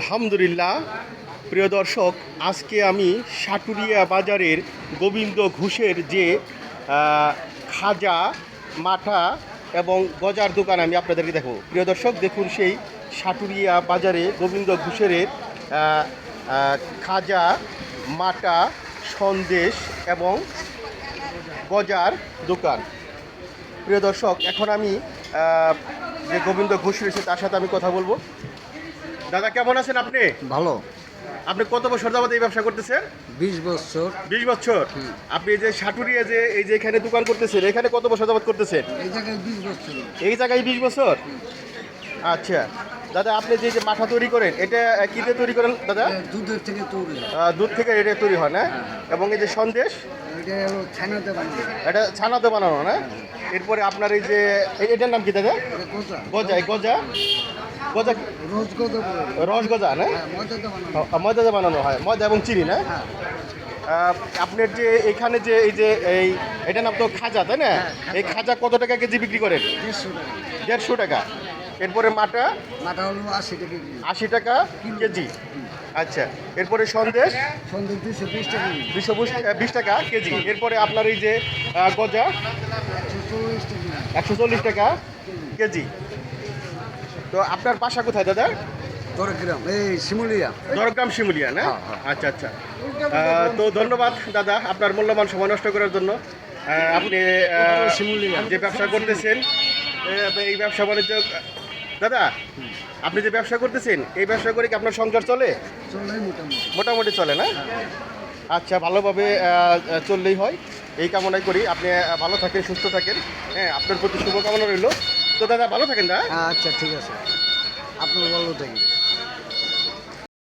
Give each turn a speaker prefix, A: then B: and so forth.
A: আলহামদুলিল্লাহ। প্রিয় দর্শক, আজকে আমি সাটুরিয়া বাজারের গোবিন্দ ঘোষের যে খাজা, মাঠা এবং গজার দোকান আমি আপনাদেরকে দেখো প্রিয় দর্শক, দেখুন সেই সাটুরিয়া বাজারে গোবিন্দ ঘোষের খাজা মাটা সন্দেশ এবং গজার দোকান। প্রিয় দর্শক, এখন আমি যে গোবিন্দ ঘোষ রয়েছে তার সাথে আমি কথা বলব। দাদা কেমন আছেন আপনি?
B: ভালো।
A: আপনি কত বছর যাবত এই ব্যবসা করতেছেন?
B: বিশ বছর।
A: বিশ বছর? আপনি যে সাটুরিয়া যে এই যে এখানে দোকান করতেছেন এখানে কত বছর যাবত করতেছেন?
B: এই জায়গায় বিশ বছর।
A: এই জায়গায় বিশ বছর? আচ্ছা। দাদা আপনি যে যে মাথা তৈরি করেন এটা আহ, কি দিয়ে তৈরি করেন দাদা?
B: দুধের থেকে তৈরি
A: দুধ থেকে এটা তৈরি হয় না? এবং এই যে সন্দেশ?
B: এটা ছানাতে বানানো।
A: এটা ছানাতে বানানো না? এরপরে আপনার এই যে এটার নাম কি দাদা? গজা। গজা গজা? রস গজা না?
B: হ্যাঁ মজাতে বানানো।
A: ময়দাতে বানানো হয় ময়দা এবং চিনি না?
B: হ্যাঁ।
A: আপনার যে এখানে যে এই যে এই এটার নাম তো খাজা তাই না?
B: হ্যাঁ,
A: এই খাজা কত টাকা কেজি বিক্রি করেন?
B: দেড়শো টাকা।
A: এরপরে মাটা?
B: মাথা হলো আশি টাকা
A: আশি টাকা কেজি। আচ্ছা এরপরে সন্দেশ?
B: সন্ধ্যে দুশো বিশ টাকা।
A: দুশো বিশ টাকা কেজি। এরপরে আপনার এই যে গজা?
B: একশো চল্লিশ টাকা। কেজি।
A: তো আপনার বাসা কোথায় দাদা?
B: দড়গ্রাম এই শিমুলিয়া।
A: দরগ্রাম শিমুলিয়া না?
B: হ্যাঁ, হ্যাঁ।
A: আচ্ছা আচ্ছা। তো ধন্যবাদ দাদা আপনার মূল্যবান সময় নষ্ট করার জন্য। আপনি যে ব্যবসা করতেছেন এই ব্যবসা বাণিজ্য দাদা আপনি যে ব্যবসা করতেছেন এই ব্যবসা করে কি আপনার সংসার চলে?
B: মোটামুটি।
A: মোটামুটি চলে না? আচ্ছা ভালোভাবে চললেই হয়। এই কামনাই করি। আপনি ভালো থাকেন সুস্থ থাকেন। হ্যাঁ আপনার প্রতি শুভকামনা রইল। তো দাদা ভালো থাকেন দাদা
B: আচ্ছা ঠিক আছে। আপনার ভালো থাকি